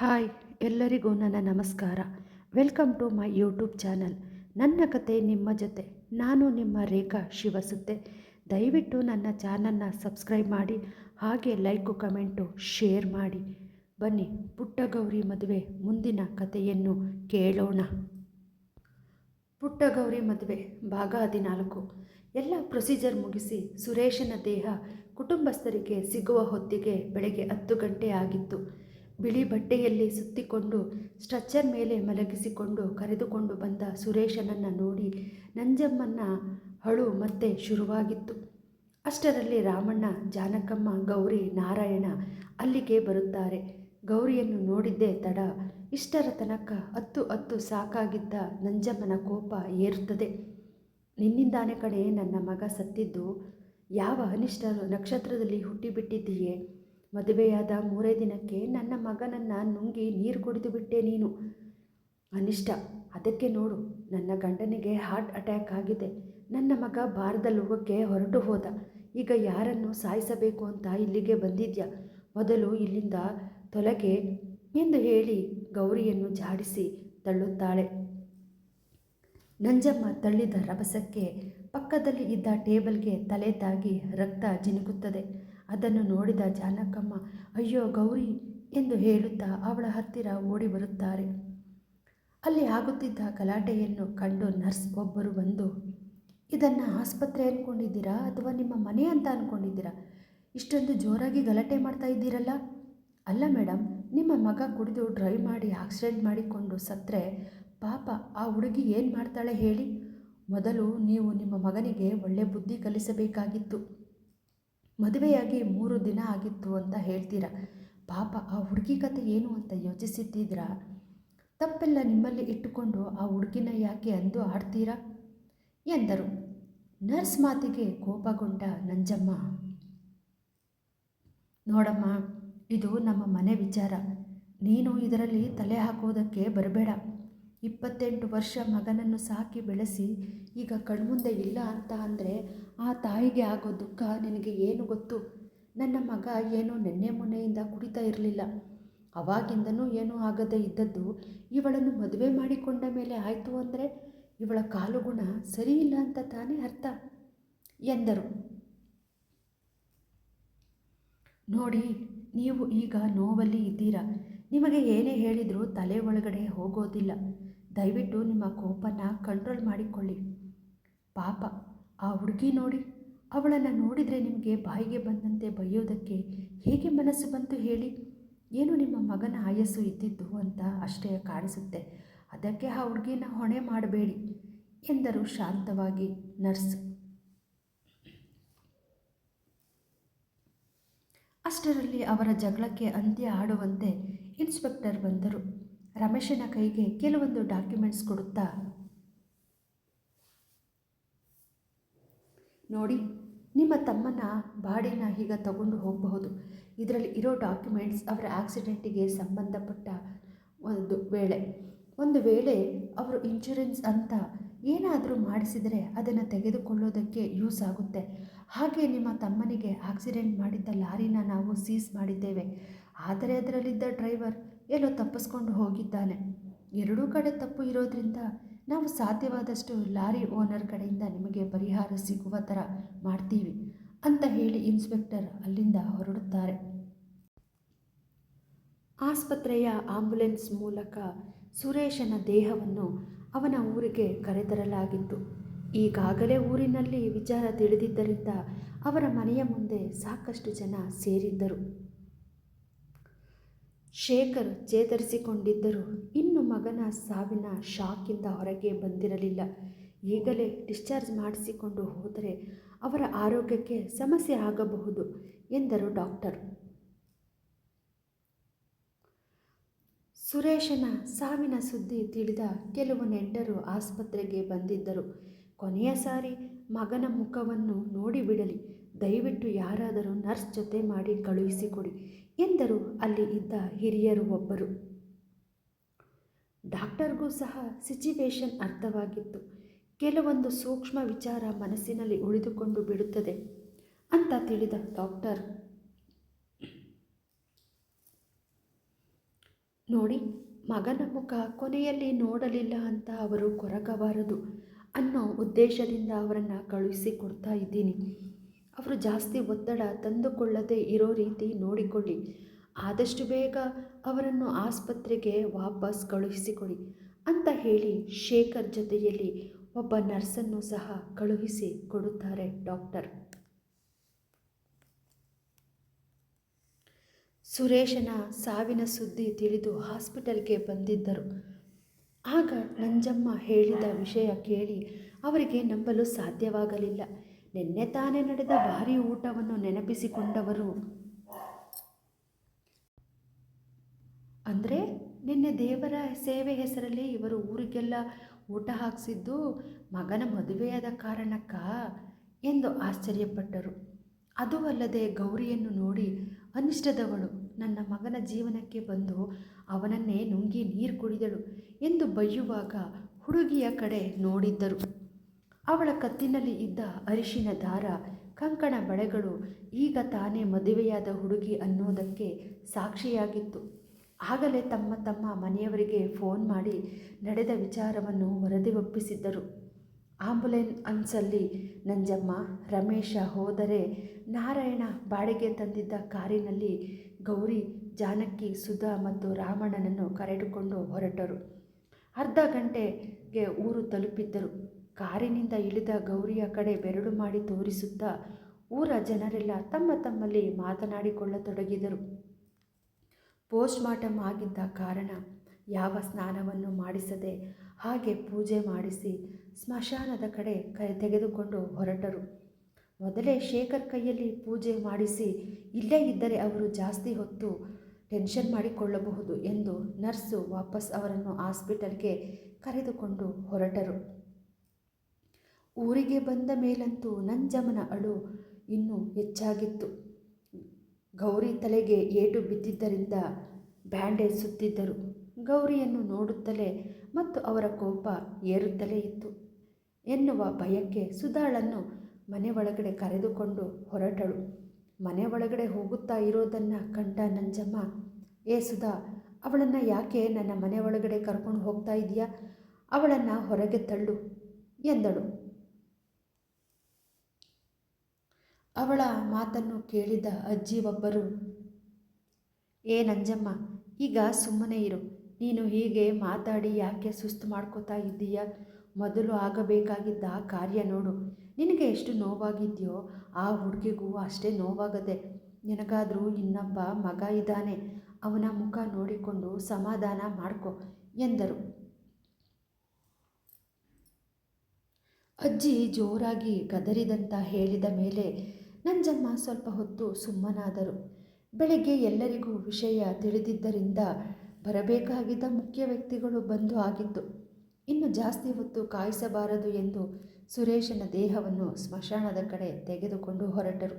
Hi, ಎಲ್ಲರಿಗೂ ನನ್ನ ನಮಸ್ಕಾರ. Welcome to my YouTube channel. ನನ್ನ ಕತೆ ನಿಮ್ಮ ಜೊತೆ, ನಾನು ನಿಮ್ಮ ರೇಖಾ ಶಿವಸುತ್ತೆ ದಯವಿಟ್ಟು ನನ್ನ ಚಾನಲ್ನ ಸಬ್ಸ್ಕ್ರೈಬ್ ಮಾಡಿ, ಹಾಗೆ ಲೈಕು, ಕಮೆಂಟು, ಶೇರ್ ಮಾಡಿ. ಬನ್ನಿ, ಪುಟ್ಟಗೌರಿ ಮದುವೆ ಮುಂದಿನ ಕಥೆಯನ್ನು ಕೇಳೋಣ. ಪುಟ್ಟಗೌರಿ ಮದುವೆ, ಭಾಗ ಹದಿನಾಲ್ಕು. ಎಲ್ಲ ಪ್ರೊಸೀಜರ್ ಮುಗಿಸಿ ಸುರೇಶನ ದೇಹ ಕುಟುಂಬಸ್ಥರಿಗೆ ಸಿಗುವ ಹೊತ್ತಿಗೆ ಬೆಳಗ್ಗೆ ಹತ್ತು ಗಂಟೆ ಆಗಿತ್ತು. ಬಿಳಿ ಬಟ್ಟೆಯಲ್ಲಿ ಸುತ್ತಿಕೊಂಡು ಸ್ಟ್ರಚ್ಚರ್ ಮೇಲೆ ಮಲಗಿಸಿಕೊಂಡು ಕರೆದುಕೊಂಡು ಬಂದ ಸುರೇಶನನ್ನು ನೋಡಿ ನಂಜಮ್ಮನ ಹಳು ಮತ್ತೆ ಶುರುವಾಗಿತ್ತು. ಅಷ್ಟರಲ್ಲಿ ರಾಮಣ್ಣ, ಜಾನಕಮ್ಮ, ಗೌರಿ, ನಾರಾಯಣ ಅಲ್ಲಿಗೆ ಬರುತ್ತಾರೆ. ಗೌರಿಯನ್ನು ನೋಡಿದ್ದೇ ತಡ. ಇಷ್ಟರ ತನಕ ಹತ್ತು ಹತ್ತು ಸಾಕಾಗಿದ್ದ ನಂಜಮ್ಮನ ಕೋಪ ಏರುತ್ತದೆ. ನಿನ್ನಿಂದಾನೆ ಕಡೆ ನನ್ನ ಮಗ ಸತ್ತಿದ್ದು. ಯಾವ ಅನಿಷ್ಟ ನಕ್ಷತ್ರದಲ್ಲಿ ಹುಟ್ಟಿಬಿಟ್ಟಿದ್ದೀಯೇ? ಮದುವೆಯಾದ ಮೂರೇ ದಿನಕ್ಕೆ ನನ್ನ ಮಗನನ್ನು ನುಂಗಿ ನೀರು ಕುಡಿದು ಬಿಟ್ಟೆ ನೀನು. ಅನಿಷ್ಟ, ಅದಕ್ಕೆ ನೋಡು, ನನ್ನ ಗಂಡನಿಗೆ ಹಾರ್ಟ್ ಅಟ್ಯಾಕ್ ಆಗಿದೆ. ನನ್ನ ಮಗ ಬಾರದ ಹೋಗೋಕ್ಕೆ ಹೊರಟು ಹೋದ. ಈಗ ಯಾರನ್ನು ಸಾಯಿಸಬೇಕು ಅಂತ ಇಲ್ಲಿಗೆ ಬಂದಿದ್ಯಾ? ಮೊದಲು ಇಲ್ಲಿಂದ ತೊಲಗೆ ಎಂದು ಹೇಳಿ ಗೌರಿಯನ್ನು ಜಾಡಿಸಿ ತಳ್ಳುತ್ತಾಳೆ. ನಂಜಮ್ಮ ತಳ್ಳಿದ ರಭಸಕ್ಕೆ ಪಕ್ಕದಲ್ಲಿ ಇದ್ದ ಟೇಬಲ್ಗೆ ತಲೆ ತಾಗಿ ರಕ್ತ ಜಿನುಗುತ್ತದೆ ಅದನ್ನು ನೋಡಿದ ಜಾನಕಮ್ಮ, ಅಯ್ಯೋ ಗೌರಿ ಎಂದು ಹೇಳುತ್ತಾ ಅವಳ ಹತ್ತಿರ ಓಡಿ ಬರುತ್ತಾರೆ. ಅಲ್ಲಿ ಆಗುತ್ತಿದ್ದ ಗಲಾಟೆಯನ್ನು ಕಂಡು ನರ್ಸ್ ಒಬ್ಬರು ಬಂದು, ಇದನ್ನು ಆಸ್ಪತ್ರೆ ಅಂದ್ಕೊಂಡಿದ್ದೀರಾ ಅಥವಾ ನಿಮ್ಮ ಮನೆ ಅಂತ ಅಂದ್ಕೊಂಡಿದ್ದೀರಾ ಇಷ್ಟೊಂದು ಜೋರಾಗಿ ಗಲಾಟೆ ಮಾಡ್ತಾ ಇದ್ದೀರಲ್ಲ? ಅಲ್ಲ ಮೇಡಮ್ ನಿಮ್ಮ ಮಗ ಕುಡಿದು ಡ್ರೈವ್ ಮಾಡಿ ಆಕ್ಸಿಡೆಂಟ್ ಮಾಡಿಕೊಂಡು ಸತ್ತರೆ ಪಾಪ, ಆ ಹುಡುಗಿ ಏನು ಮಾಡ್ತಾಳೆ ಹೇಳಿ? ಮೊದಲು ನೀವು ನಿಮ್ಮ ಮಗನಿಗೆ ಒಳ್ಳೆ ಬುದ್ಧಿ ಕಲಿಸಬೇಕಾಗಿತ್ತು. ಮದುವೆಯಾಗಿ ಮೂರು ದಿನ ಆಗಿತ್ತು ಅಂತ ಹೇಳ್ತೀರಾ? ಪಾಪ ಆ ಹುಡುಗಿ ಕತೆ ಏನು ಅಂತ ಯೋಚಿಸಿದ್ದೀರಾ? ತಪ್ಪೆಲ್ಲ ನಿಮ್ಮಲ್ಲಿ ಇಟ್ಟುಕೊಂಡು ಆ ಹುಡುಗಿನ ಯಾಕೆ ಅಂದು ಆಡ್ತೀರಾ? ಎಂದರು. ನರ್ಸ್ ಮಾತಿಗೆ ಕೋಪಗೊಂಡ ನಂಜಮ್ಮ. ನೋಡಮ್ಮ, ಇದು ನಮ್ಮ ಮನೆ ವಿಚಾರ. ನೀನು ಇದರಲ್ಲಿ ತಲೆ ಹಾಕೋದಕ್ಕೆ ಬರಬೇಡ. ಇಪ್ಪತ್ತೆಂಟು ವರ್ಷ ಮಗನನ್ನು ಸಾಕಿ ಬೆಳೆಸಿ, ಈಗ ಕಣ್ಮುಂದೆ ಇಲ್ಲ ಅಂತ ಅಂದರೆ ಆ ತಾಯಿಗೆ ಆಗೋ ದುಃಖ ನಿನಗೆ ಏನು ಗೊತ್ತು? ನನ್ನ ಮಗ ಏನೋ ನೆನ್ನೆ ಮೊನ್ನೆಯಿಂದ ಕುಡಿತಾ ಇರಲಿಲ್ಲ. ಅವಾಗಿಂದನೂ ಏನೂ ಆಗದೆ ಇದ್ದದ್ದು ಇವಳನ್ನು ಮದುವೆ ಮಾಡಿಕೊಂಡ ಮೇಲೆ ಆಯಿತು ಅಂದರೆ ಇವಳ ಕಾಲುಗುಣ ಸರಿ ಇಲ್ಲ ಅಂತ ತಾನೇ ಅರ್ಥ? ಎಂದರು. ನೋಡಿ, ನೀವು ಈಗ ನೋವಲ್ಲಿ ಇದ್ದೀರಾ. ನಿಮಗೆ ಏನೇ ಹೇಳಿದರೂ ತಲೆ ಒಳಗಡೆ ಹೋಗೋದಿಲ್ಲ. ದಯವಿಟ್ಟು ನಿಮ್ಮ ಕೋಪನ ಕಂಟ್ರೋಲ್ ಮಾಡಿಕೊಳ್ಳಿ. ಪಾಪ, ಆ ಹುಡುಗಿ ನೋಡಿ, ಅವಳನ್ನು ನೋಡಿದರೆ ನಿಮಗೆ ಬಾಯಿಗೆ ಬಂದಂತೆ ಬೈಯೋದಕ್ಕೆ ಹೇಗೆ ಮನಸ್ಸು ಬಂತು ಹೇಳಿ? ಏನು ನಿಮ್ಮ ಮಗನ ಆಯಸ್ಸು ಇದ್ದಿದ್ದು ಅಂತ ಅಷ್ಟೇ ಕಾಣಿಸುತ್ತೆ. ಅದಕ್ಕೆ ಆ ಹುಡುಗಿನ ಹೊಣೆ ಮಾಡಬೇಡಿ, ಎಂದರು ಶಾಂತವಾಗಿ ನರ್ಸ್. ಅಷ್ಟರಲ್ಲಿ ಅವರ ಜಗಳಕ್ಕೆ ಅಂತ್ಯ ಆಡುವಂತೆ ಇನ್ಸ್ಪೆಕ್ಟರ್ ಬಂದರು. ರಮೇಶನ ಕೈಗೆ ಕೆಲವೊಂದು ಡಾಕ್ಯುಮೆಂಟ್ಸ್ ಕೊಡುತ್ತಾ? ನೋಡಿ, ನಿಮ್ಮ ತಮ್ಮನ ಬಾಡಿನ ಈಗ ತಗೊಂಡು ಹೋಗಬಹುದು. ಇದರಲ್ಲಿ ಇರೋ ಡಾಕ್ಯುಮೆಂಟ್ಸ್ ಅವರ ಆಕ್ಸಿಡೆಂಟಿಗೆ ಸಂಬಂಧಪಟ್ಟ ಒಂದು ವೇಳೆ. ಒಂದು ವೇಳೆ ಅವರು ಇನ್ಶೂರೆನ್ಸ್ ಅಂತ ಏನಾದರೂ ಮಾಡಿಸಿದರೆ ಅದನ್ನು ತೆಗೆದುಕೊಳ್ಳೋದಕ್ಕೆ ಯೂಸ್ ಆಗುತ್ತೆ. ಹಾಗೆ ನಿಮ್ಮ ತಮ್ಮನಿಗೆ ಆಕ್ಸಿಡೆಂಟ್ ಮಾಡಿದ್ದ ಲಾರಿನ ನಾವು ಸೀಸ್ ಮಾಡಿದ್ದೇವೆ. ಆದರೆ ಅದರಲ್ಲಿದ್ದ ಡ್ರೈವರ್ ಎಲ್ಲೋ ತಪ್ಪಿಸ್ಕೊಂಡು ಹೋಗಿದ್ದಾನೆ. ಎರಡೂ ಕಡೆ ತಪ್ಪು ಇರೋದ್ರಿಂದ ನಾವು ಸಾಧ್ಯವಾದಷ್ಟು ಲಾರಿ ಓನರ್ ಕಡೆಯಿಂದ ನಿಮಗೆ ಪರಿಹಾರ ಸಿಗುವ ಥರ ಮಾಡ್ತೀವಿ ಅಂತ ಹೇಳಿ ಇನ್ಸ್ಪೆಕ್ಟರ್ ಅಲ್ಲಿಂದ ಹೊರಡುತ್ತಾರೆ. ಆಸ್ಪತ್ರೆಯ ಆಂಬ್ಯುಲೆನ್ಸ್ ಮೂಲಕ ಸುರೇಶನ ದೇಹವನ್ನು ಅವನ ಊರಿಗೆ ಕರೆತರಲಾಗಿತ್ತು. ಈಗಾಗಲೇ ಊರಿನಲ್ಲಿ ವಿಚಾರ ತಿಳಿದಿದ್ದರಿಂದ ಅವರ ಮನೆಯ ಮುಂದೆ ಸಾಕಷ್ಟು ಜನ ಸೇರಿದ್ದರು. ಶೇಖರ್ ಚೇತರಿಸಿಕೊಂಡಿದ್ದರೂ ಇನ್ನು ಮಗನ ಸಾವಿನ ಶಾಕಿಂದ ಹೊರಗೆ ಬಂದಿರಲಿಲ್ಲ. ಈಗಲೇ ಡಿಸ್ಚಾರ್ಜ್ ಮಾಡಿಸಿಕೊಂಡು ಹೋದರೆ ಅವರ ಆರೋಗ್ಯಕ್ಕೆ ಸಮಸ್ಯೆ ಆಗಬಹುದು ಎಂದರು ಡಾಕ್ಟರ್. ಸುರೇಶನ ಸಾವಿನ ಸುದ್ದಿ ತಿಳಿದ ಕೆಲವು ನೆಂಟರು ಆಸ್ಪತ್ರೆಗೆ ಬಂದಿದ್ದರು. ಕೊನೆಯ ಸಾರಿ ಮಗನ ಮುಖವನ್ನು ನೋಡಿಬಿಡಲಿ. ದಯವಿಟ್ಟು ಯಾರಾದರೂ ನರ್ಸ್ ಜೊತೆ ಮಾಡಿ ಕಳುಹಿಸಿಕೊಡಿ. ಎಂದರು. ಅಲ್ಲಿ ಇದ್ದ ಹಿರಿಯರು ಒಬ್ಬರು. ಡಾಕ್ಟರ್ಗೂ ಸಹ ಸಿಚುವೇಶನ್ ಅರ್ಥವಾಗಿತ್ತು. ಕೆಲವೊಂದು ಸೂಕ್ಷ್ಮ ವಿಚಾರ ಮನಸ್ಸಿನಲ್ಲಿ ಉಳಿದುಕೊಂಡು ಬಿಡುತ್ತದೆ ಅಂತ ತಿಳಿದ ಡಾಕ್ಟರ್. ನೋಡಿ, ಮಗನ ಮುಖ ಕೊನೆಯಲ್ಲಿ ನೋಡಲಿಲ್ಲ ಅಂತ ಅವರು ಕೊರಗಬಾರದು ಅನ್ನೋ ಉದ್ದೇಶದಿಂದ ಅವರನ್ನು ಕಳುಹಿಸಿಕೊಡ್ತಾ ಇದ್ದೀನಿ. ಅವರು ಜಾಸ್ತಿ ಒತ್ತಡ ತಂದುಕೊಳ್ಳದೆ ಇರೋ ರೀತಿ ನೋಡಿಕೊಳ್ಳಿ. ಆದಷ್ಟು ಬೇಗ ಅವರನ್ನು ಆಸ್ಪತ್ರೆಗೆ ವಾಪಸ್ ಕಳುಹಿಸಿಕೊಡಿ ಅಂತ ಹೇಳಿ ಶೇಖರ್ ಜೊತೆಯಲ್ಲಿ ಒಬ್ಬ ನರ್ಸನ್ನು ಸಹ ಕಳುಹಿಸಿ ಕೊಡುತ್ತಾರೆ ಡಾಕ್ಟರ್. ಸುರೇಶನ ಸಾವಿನ ಸುದ್ದಿ ತಿಳಿದು ಹಾಸ್ಪಿಟಲ್ಗೆ ಬಂದಿದ್ದರು. ಆಗ ನಂಜಮ್ಮ ಹೇಳಿದ ವಿಷಯ ಕೇಳಿ ಅವರಿಗೆ ನಂಬಲು ಸಾಧ್ಯವಾಗಲಿಲ್ಲ. ನಿನ್ನೆ ತಾನೇ ನಡೆದ ಭಾರಿ ಊಟವನ್ನು ನೆನಪಿಸಿಕೊಂಡವರು. ಅಂದರೆ ನಿನ್ನೆ ದೇವರ ಸೇವೆ ಹೆಸರಲ್ಲಿ ಇವರು ಊರಿಗೆಲ್ಲ ಊಟ ಹಾಕಿಸಿದ್ದು ಮಗನ ಮದುವೆಯಾದ ಕಾರಣಕ್ಕ ಎಂದು ಆಶ್ಚರ್ಯಪಟ್ಟರು. ಅದು ಅಲ್ಲದೆ ಗೌರಿಯನ್ನು ನೋಡಿ ಅನಿಷ್ಟದವಳು. ನನ್ನ ಮಗನ ಜೀವನಕ್ಕೆ ಬಂದು ಅವನನ್ನೇ ನುಂಗಿ ನೀರು ಕುಡಿದಳು ಎಂದು ಬೈಯುವಾಗ ಹುಡುಗಿಯ ಕಡೆ ನೋಡಿದ್ದರು. ಅವಳ ಕತ್ತಿನಲ್ಲಿ ಇದ್ದ ಅರಿಶಿನ ದಾರ, ಕಂಕಣ ಬಳೆಗಳು ಈಗ ತಾನೇ ಮದುವೆಯಾದ ಹುಡುಗಿ ಅನ್ನೋದಕ್ಕೆ ಸಾಕ್ಷಿಯಾಗಿತ್ತು. ಆಗಲೇ ತಮ್ಮ ತಮ್ಮ ಮನೆಯವರಿಗೆ ಫೋನ್ ಮಾಡಿ ನಡೆದ ವಿಚಾರವನ್ನು ವರದಿ ಒಪ್ಪಿಸಿದ್ದರು. ಆಂಬುಲೆನ್ ಅನ್ಸಲ್ಲಿ, ನಂಜಮ್ಮ, ರಮೇಶ ಹೋದರೆ ನಾರಾಯಣ ಬಾಡಿಗೆ ತಂದಿದ್ದ ಕಾರಿನಲ್ಲಿ ಗೌರಿ, ಜಾನಕಿ, ಸುಧಾ ಮತ್ತು ರಾಮಣ್ಣನನ್ನು ಕರೆದುಕೊಂಡು ಹೊರಟರು. ಅರ್ಧ ಗಂಟೆಗೆ ಊರು ತಲುಪಿದ್ದರು. ಕಾರಿನಿಂದ ಇಳಿದ ಗೌರಿಯ ಕಡೆ ಬೆರಳು ಮಾಡಿ ತೋರಿಸುತ್ತಾ ಊರ ಜನರೆಲ್ಲ ತಮ್ಮ ತಮ್ಮಲ್ಲಿ ಮಾತನಾಡಿಕೊಳ್ಳತೊಡಗಿದರು. ಪೋಸ್ಟ್ ಮಾರ್ಟಮ್ ಆಗಿದ್ದ ಕಾರಣ ಯಾವ ಸ್ನಾನವನ್ನು ಮಾಡಿಸದೆ ಹಾಗೆ ಪೂಜೆ ಮಾಡಿಸಿ ಸ್ಮಶಾನದ ಕಡೆ ಕೈ ತೆಗೆದುಕೊಂಡು ಹೊರಟರು. ಮೊದಲೇ ಶೇಖರ್ ಕೈಯಲ್ಲಿ ಪೂಜೆ ಮಾಡಿಸಿ ಇಲ್ಲೇ ಇದ್ದರೆ ಅವರು ಜಾಸ್ತಿ ಹೊತ್ತು ಟೆನ್ಷನ್ ಮಾಡಿಕೊಳ್ಳಬಹುದು ಎಂದು ನರ್ಸು ವಾಪಸ್ ಅವರನ್ನು ಹಾಸ್ಪಿಟಲ್ಗೆ ಕರೆದುಕೊಂಡು ಹೊರಟರು. ಊರಿಗೆ ಬಂದ ಮೇಲಂತೂ ನಂಜಮ್ಮನ ಅಳು ಇನ್ನೂ ಹೆಚ್ಚಾಗಿತ್ತು. ಗೌರಿ ತಲೆಗೆ ಏಟು ಬಿದ್ದಿದ್ದರಿಂದ ಬ್ಯಾಂಡೇಜ್ ಸುತ್ತಿದ್ದರು. ಗೌರಿಯನ್ನು ನೋಡುತ್ತಲೇ ಮತ್ತು ಅವರ ಕೋಪ ಏರುತ್ತಲೇ ಇತ್ತು. ಎನ್ನುವ ಭಯಕ್ಕೆ ಸುಧಾಳನ್ನು ಮನೆ ಒಳಗಡೆ ಕರೆದುಕೊಂಡು ಹೊರಟಳು. ಮನೆ ಒಳಗಡೆ ಹೋಗುತ್ತಾ ಇರೋದನ್ನು ಕಂಡ ನಂಜಮ್ಮ, ಏ ಸುಧಾ, ಅವಳನ್ನು ಯಾಕೆ ನನ್ನ ಮನೆ ಒಳಗಡೆ ಕರ್ಕೊಂಡು ಹೋಗ್ತಾ ಇದೆಯಾ? ಅವಳನ್ನು ಹೊರಗೆ ತಳ್ಳು ಎಂದಳು. ಅವಳ ಮಾತನ್ನು ಕೇಳಿದ ಅಜ್ಜಿ ಒಬ್ಬರು ಏ ನಂಜಮ್ಮ, ಈಗ ಸುಮ್ಮನೆ ಇರು. ನೀನು ಹೀಗೆ ಮಾತಾಡಿ ಯಾಕೆ ಸುಸ್ತು ಮಾಡ್ಕೋತಾ ಇದ್ದೀಯ? ಮೊದಲು ಆಗಬೇಕಾಗಿದ್ದ ಕಾರ್ಯ ನೋಡು. ನಿನಗೆ ಎಷ್ಟು ನೋವಾಗಿದೆಯೋ ಆ ಹುಡುಗಿಗೂ ಅಷ್ಟೇ ನೋವಾಗದೆ. ನಿನಗಾದರೂ ಇನ್ನೊಬ್ಬ ಮಗ ಇದ್ದಾನೆ. ಅವನ ಮುಖ ನೋಡಿಕೊಂಡು ಸಮಾಧಾನ ಮಾಡ್ಕೊ, ಎಂದರು. ಅಜ್ಜಿ ಜೋರಾಗಿ ಗದರಿದಂತ ಹೇಳಿದ ಮೇಲೆ ನಂಜಮ್ಮ ಸ್ವಲ್ಪ ಹೊತ್ತು ಸುಮ್ಮನಾದರು. ಬೆಳಗ್ಗೆ ಎಲ್ಲರಿಗೂ ವಿಷಯ ತಿಳಿದಿದ್ದರಿಂದ ಬರಬೇಕಾಗಿದ್ದ ಮುಖ್ಯ ವ್ಯಕ್ತಿಗಳು ಬಂದು ಆಗಿತ್ತು ಇನ್ನು ಜಾಸ್ತಿ ಹೊತ್ತು ಕಾಯಿಸಬಾರದು ಎಂದು ಸುರೇಶನ ದೇಹವನ್ನು ಸ್ಮಶಾನದ ಕಡೆ ತೆಗೆದುಕೊಂಡು ಹೊರಟರು.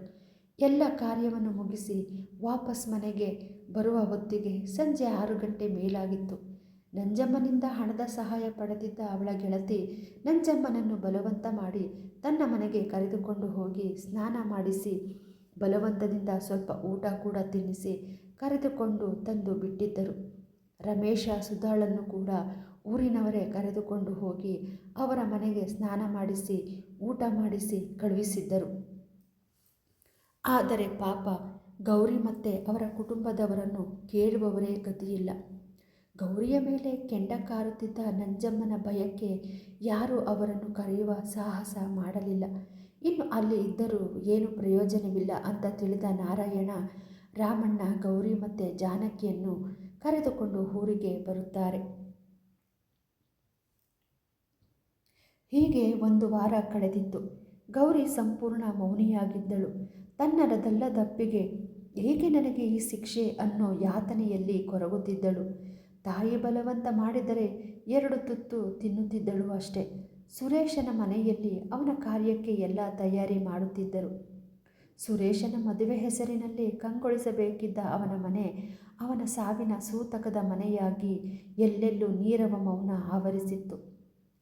ಎಲ್ಲ ಕಾರ್ಯವನ್ನು ಮುಗಿಸಿ ವಾಪಸ್ ಮನೆಗೆ ಬರುವ ಹೊತ್ತಿಗೆ ಸಂಜೆ ಆರು ಗಂಟೆ ಮೇಲಾಗಿತ್ತು. ನಂಜಮ್ಮನಿಂದ ಹಣದ ಸಹಾಯ ಪಡೆದಿದ್ದ ಅವಳ ಗೆಳತಿ ನಂಜಮ್ಮನನ್ನು ಬಲವಂತ ಮಾಡಿ ತನ್ನ ಮನೆಗೆ ಕರೆದುಕೊಂಡು ಹೋಗಿ ಸ್ನಾನ ಮಾಡಿಸಿ, ಬಲವಂತದಿಂದ ಸ್ವಲ್ಪ ಊಟ ಕೂಡ ತಿನ್ನಿಸಿ ಕರೆದುಕೊಂಡು ತಂದು ಬಿಟ್ಟಿದ್ದರು. ರಮೇಶ, ಸುಧಾಳನ್ನು ಕೂಡ ಊರಿನವರೇ ಕರೆದುಕೊಂಡು ಹೋಗಿ ಅವರ ಮನೆಗೆ ಸ್ನಾನ ಮಾಡಿಸಿ, ಊಟ ಮಾಡಿಸಿ ಕಳುಹಿಸಿದ್ದರು. ಆದರೆ ಪಾಪ ಗೌರಿ ಮತ್ತೆ ಅವರ ಕುಟುಂಬದವರನ್ನು ಕೇಳುವವರೇ ಗತಿಯಿಲ್ಲ. ಗೌರಿಯ ಮೇಲೆ ಕೆಂಡ ಕಾರುತ್ತಿದ್ದ ನಂಜಮ್ಮನ ಭಯಕ್ಕೆ ಯಾರೂ ಅವರನ್ನು ಕರೆಯುವ ಸಾಹಸ ಮಾಡಲಿಲ್ಲ. ಇನ್ನು ಅಲ್ಲಿ ಇದ್ದರೂ ಏನು ಪ್ರಯೋಜನವಿಲ್ಲ ಅಂತ ತಿಳಿದ ನಾರಾಯಣ, ರಾಮಣ್ಣ, ಗೌರಿ ಮತ್ತು ಜಾನಕಿಯನ್ನು ಕರೆದುಕೊಂಡು ಊರಿಗೆ ಬರುತ್ತಾರೆ. ಹೀಗೆ ಒಂದು ವಾರ ಕಳೆದಿತ್ತು. ಗೌರಿ ಸಂಪೂರ್ಣ ಮೌನಿಯಾಗಿದ್ದಳು. ತನ್ನ ರದಲ್ಲದಪ್ಪಿಗೆ ಏಕೆ ನನಗೆ ಈ ಶಿಕ್ಷೆ ಅನ್ನೋ ಯಾತನೆಯಲ್ಲಿ ಕೊರಗುತ್ತಿದ್ದಳು. ತಾಯಿ ಬಲವಂತ ಮಾಡಿದರೆ ಎರಡು ತುತ್ತು ತಿನ್ನುತ್ತಿದ್ದಳು ಅಷ್ಟೇ. ಸುರೇಶನ ಮನೆಯಲ್ಲಿ ಅವನ ಕಾರ್ಯಕ್ಕೆ ಎಲ್ಲ ತಯಾರಿ ಮಾಡುತ್ತಿದ್ದರು. ಸುರೇಶನ ಮದುವೆ ಹೆಸರಿನಲ್ಲಿ ಕಂಗೊಳಿಸಬೇಕಿದ್ದ ಅವನ ಮನೆ ಅವನ ಸಾವಿನ ಸೂತಕದ ಮನೆಯಾಗಿ ಎಲ್ಲೆಲ್ಲೂ ನೀರವ ಮೌನ ಆವರಿಸಿತ್ತು.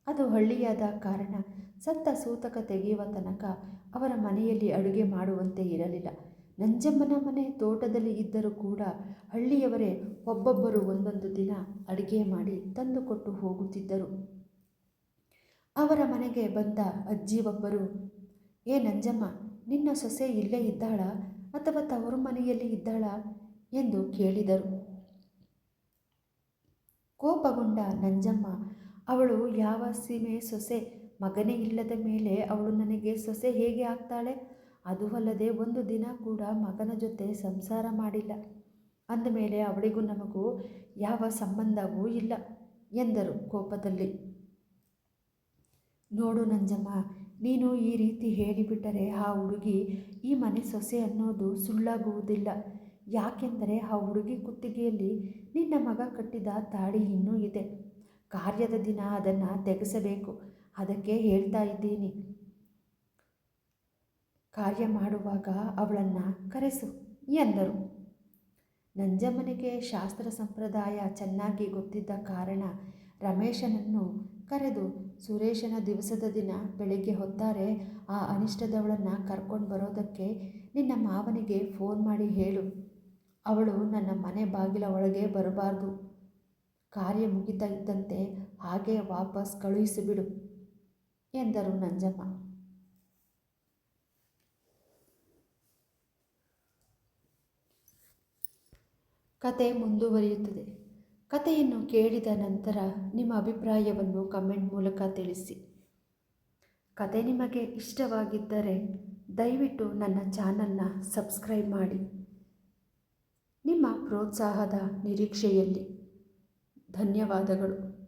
ಅದು ಹಳ್ಳಿಯಾದ ಕಾರಣ ಸತ್ತ ಸೂತಕ ತೆಗೆಯುವ ತನಕ ಅವರ ಮನೆಯಲ್ಲಿ ಅಡುಗೆ ಮಾಡುವಂತೆ ಇರಲಿಲ್ಲ. ನಂಜಮ್ಮನ ಮನೆ ತೋಟದಲ್ಲಿ ಇದ್ದರೂ ಕೂಡ ಹಳ್ಳಿಯವರೇ ಒಬ್ಬೊಬ್ಬರು ಒಂದೊಂದು ದಿನ ಅಡುಗೆ ಮಾಡಿ ತಂದುಕೊಟ್ಟು ಹೋಗುತ್ತಿದ್ದರು. ಅವರ ಮನೆಗೆ ಬಂದ ಅಜ್ಜಿ ಒಬ್ಬರು ಏ ನಂಜಮ್ಮ, ನಿನ್ನ ಸೊಸೆ ಇಲ್ಲೇ ಇದ್ದಾಳ ಅಥವಾ ತವರು ಮನೆಯಲ್ಲಿ ಇದ್ದಾಳ? ಎಂದು ಕೇಳಿದರು. ಕೋಪಗೊಂಡ ನಂಜಮ್ಮ, ಅವಳು ಯಾವ ಸೀಮೆ ಸೊಸೆ, ಮಗನೇ ಇಲ್ಲದ ಮೇಲೆ ಅವಳು ನನಗೆ ಸೊಸೆ ಹೇಗೆ ಆಗ್ತಾಳೆ? ಅದು ಅಲ್ಲದೆ ಒಂದು ದಿನ ಕೂಡ ಮಗನ ಜೊತೆ ಸಂಸಾರ ಮಾಡಿಲ್ಲ. ಅಂದಮೇಲೆ ಅವಳಿಗೂ ನಮಗೂ ಯಾವ ಸಂಬಂಧವೂ ಇಲ್ಲ ಎಂದರು ಕೋಪದಲ್ಲಿ. ನೋಡು ನಂಜಮ್ಮ, ನೀನು ಈ ರೀತಿ ಹೇಳಿಬಿಟ್ಟರೆ ಆ ಹುಡುಗಿ ಈ ಮನೆ ಸೊಸೆ ಅನ್ನೋದು ಸುಳ್ಳಾಗುವುದಿಲ್ಲ. ಯಾಕೆಂದರೆ ಆ ಹುಡುಗಿ ಕುತ್ತಿಗೆಯಲ್ಲಿ ನಿನ್ನ ಮಗ ಕಟ್ಟಿದ ತಾಳಿ ಇನ್ನೂ ಇದೆ. ಕಾರ್ಯದ ದಿನ ಅದನ್ನು ತೆಗೆಸಬೇಕು. ಅದಕ್ಕೆ ಹೇಳ್ತಾ ಇದ್ದೀನಿ. ಕಾರ್ಯ ಮಾಡುವಾಗ ಅವಳನ್ನು ಕರೆಸು ಎಂದರು. ನಂಜಮ್ಮನಿಗೆ ಶಾಸ್ತ್ರ ಸಂಪ್ರದಾಯ ಚೆನ್ನಾಗಿ ಗೊತ್ತಿದ್ದ ಕಾರಣ ರಮೇಶನನ್ನು ಕರೆದು ಸುರೇಶನ ದಿವಸದ ದಿನ ಬೆಳಿಗ್ಗೆ ಹೊತ್ತಾರೆ ಆ ಅನಿಷ್ಟದವಳನ್ನು ಕರ್ಕೊಂಡು ಬರೋದಕ್ಕೆ ನಿನ್ನ ಮಾವನಿಗೆ ಫೋನ್ ಮಾಡಿ ಹೇಳು. ಅವಳು ನನ್ನ ಮನೆ ಬಾಗಿಲ ಒಳಗೆ ಬರಬಾರ್ದು. ಕಾರ್ಯ ಮುಗಿತಾ ಇದ್ದಂತೆ ಹಾಗೆ ವಾಪಸ್ ಕಳುಹಿಸಿಬಿಡು ಎಂದರು ನಂಜಮ್ಮ. ಕತೆ ಮುಂದುವರಿಯುತ್ತದೆ. ಕಥೆಯನ್ನು ಕೇಳಿದ ನಂತರ ನಿಮ್ಮ ಅಭಿಪ್ರಾಯವನ್ನು ಕಮೆಂಟ್ ಮೂಲಕ ತಿಳಿಸಿ. ಕತೆ ನಿಮಗೆ ಇಷ್ಟವಾಗಿದ್ದರೆ ದಯವಿಟ್ಟು ನನ್ನ ಚಾನಲ್ನ ಸಬ್ಸ್ಕ್ರೈಬ್ ಮಾಡಿ. ನಿಮ್ಮ ಪ್ರೋತ್ಸಾಹದ ನಿರೀಕ್ಷೆಯಲ್ಲಿ ಧನ್ಯವಾದಗಳು.